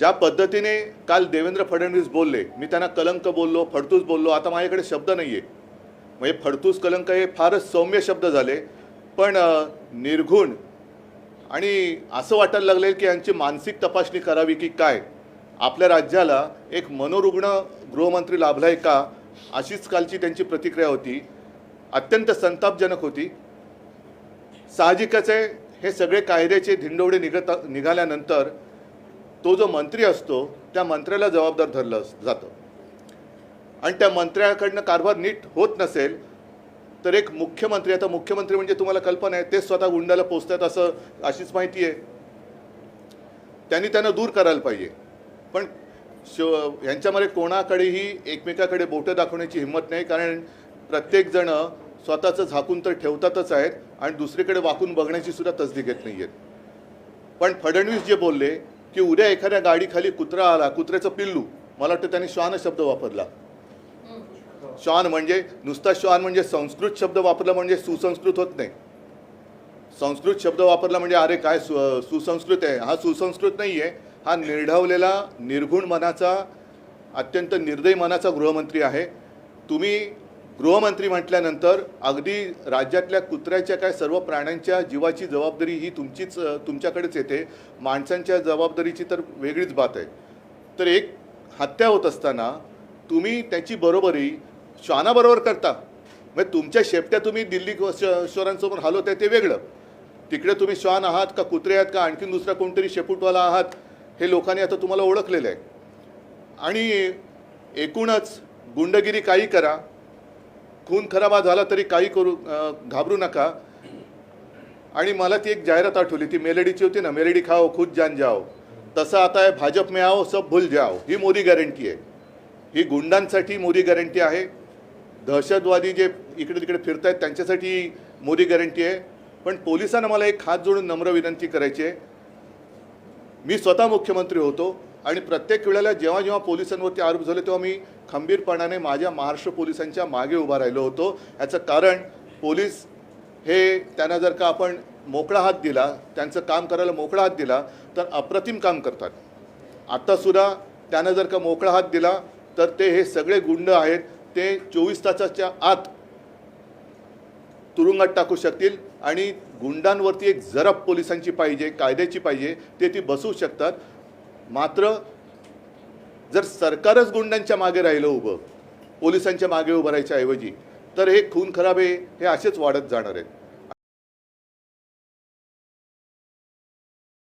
ज्या पद्धतीने काल देवेंद्र फडणवीस बोलले मी त्यांना कलंक बोललो फडतूस बोललो आता माझ्याकडे शब्द नाही आहे म्हणजे फडतूस कलंक हे फारच सौम्य शब्द झाले पण निर्घुण आणि असं वाटायला लागले की यांची मानसिक तपासणी करावी की काय? आपल्या राज्याला एक मनोरुग्ण गृहमंत्री लाभलाय का? अशीच कालची त्यांची प्रतिक्रिया होती. अत्यंत संतापजनक होती. साहजिकच आहे हे सगळे कायद्याचे धिंडवडे निघत निघाल्यानंतर तो जो मंत्री असतो त्या मंत्र्याला जबाबदार धरलं जातं. आणि त्या मंत्र्याकडनं कारभार नीट होत नसेल तर एक मुख्यमंत्री आता मुख्यमंत्री म्हणजे तुम्हाला कल्पना आहे ते स्वतः गुंडाला पोचतात असं अशीच माहिती आहे. त्यांनी त्यांना दूर करायला पाहिजे. पण श ह्यांच्यामध्ये कोणाकडेही एकमेकाकडे बोटं दाखवण्याची हिंमत नाही कारण प्रत्येकजण स्वतःचं झाकून तर ठेवतातच आहेत आणि दुसरीकडे वाकून बघण्याची सुद्धा तसदी घेत नाही आहेत पण फडणवीस जे बोलले की उद्या एखाद्या गाडीखाली कुत्रा आला कुत्र्याचं पिल्लू. मला वाटतं त्यांनी श्वान शब्द वापरला. श्वान म्हणजे नुसता श्वान म्हणजे संस्कृत शब्द वापरला म्हणजे सुसंस्कृत होत नाही. संस्कृत शब्द वापरला म्हणजे अरे काय सु सुसंस्कृत आहे. हा सुसंस्कृत नाही आहे हा निर्ढावलेला निर्गुण मनाचा अत्यंत निर्दयी मनाचा गृहमंत्री आहे. तुम्ही गृहमंत्री म्हटल्यानंतर अगदी राज्यातल्या कुत्र्याच्या काय सर्व प्राण्यांच्या जीवाची जबाबदारी ही तुमचीच तुमच्याकडेच येते. माणसांच्या जबाबदारीची तर वेगळीच बात आहे. तर एक हत्या होत असताना तुम्ही त्याची बरोबरी श्वानाबरोबर करता. म्हणजे तुमच्या शेपट्या तुम्ही दिल्ली श्वारांसमोर हलवत आहे ते वेगळं. तिकडे तुम्ही श्वान आहात का कुत्रे आहात का आणखीन दुसरा कोणतरी शेपूटवाला आहात हे लोकांनी आता तुम्हाला ओळखलेलं आहे. आणि एकूणच गुंडगिरी काही करा. खून खराबा झाला तरी काही करू घाबरू नका. आणि मला ती एक जाहिरात आठवली ती मेलडीची होती ना मेलडी खाओ खुद जान जाओ. तसं आता आहे भाजप में आओ सब भूल जाओ. ही मोदी गॅरंटी आहे. ही गुंडांसाठी मोदी गॅरंटी आहे. दहशतवादी जे इकडे तिकडे फिरत आहेत त्यांच्यासाठी मोदी गॅरंटी आहे. पण पोलिसांना मला एक हात जोडून नम्र विनंती करायची आहे. मी स्वतः मुख्यमंत्री होतो. आणि प्रत्येक वेळेला जेव्हा जेव्हा पोलिसांवरती आरोप झाले तेव्हा मी खंबीरपणाने माझ्या महाराष्ट्र पोलिसांच्या मागे उभा राहिलो होतो. याचं कारण पोलीस हे त्यांना जर का आपण मोकळा हात दिला त्यांचं काम करायला मोकळा हात दिला तर अप्रतिम काम करतात. आत्तासुद्धा त्यांना जर का मोकळा हात दिला तर ते हे सगळे गुंड आहेत. ते चोवीस तासाच्या आत तुरुंगात टाकू शकतील आणि गुंडांवरती एक जरब पोलिसांची पाहिजे कायद्याची पाहिजे ते ती बसवू शकतात. मात्र जर सरकारच गुंडांच्या मागे राहिलं उभं पोलिसांच्या मागे उभं राहायच्या ऐवजी तर हे खून खराबे हे असेच वाढत जाणार आहेत.